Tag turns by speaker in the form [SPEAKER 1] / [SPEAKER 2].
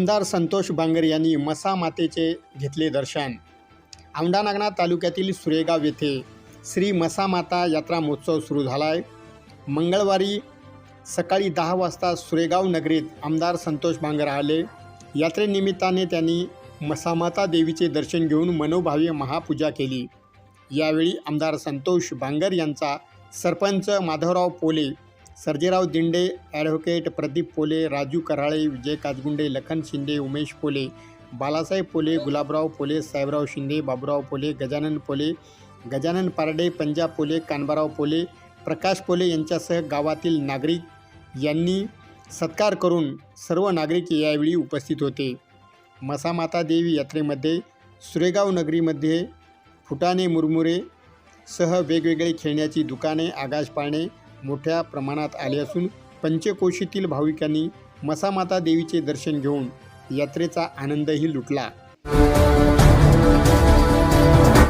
[SPEAKER 1] आमदार संतोष बांगर यांनी मसा मातेचे घेतले दर्शन. औंढा नागनाथ तालुक्यातील सुरेगाव येथे श्री मसा माता यात्रा महोत्सव सुरू झाला आहे मंगळवारी सकाळी दहा वाजता सुरेगाव नगरीत आमदार संतोष बांगर आले. यात्रेनिमित्ताने त्यांनी मसामाता देवीचे दर्शन घेऊन मनोभावी महापूजा केली. यावेळी आमदार संतोष बांगर यांचा सरपंच माधवराव पोले सर्जेराव दिंडे ॲडव्होकेट प्रदीप पोले राजू कराळे विजय काजगुंडे लखन शिंदे उमेश पोले बालासाहेब पोले गुलाबराव पोले साहेबराव शिंदे बाबुराव पोले गजानन पोले गजानन पारडे पंजाब पोले कानबाराव पोले प्रकाश पोले यांच्यासह गावातील नागरिक यांनी सत्कार करून सर्व नागरिक यावेळी उपस्थित होते. मसामाता देवी यात्रेमध्ये सुरेगाव नगरीमध्ये फुटाणे मुरमुरे सह वेगवेगळे खेळण्याची दुकाने आगाश पाळणे मोठ्या प्रमाणात आले असून पंचकोशीतील भाविकांनी मसामाता देवीचे दर्शन घेऊन यात्रेचा आनंदही लुटला.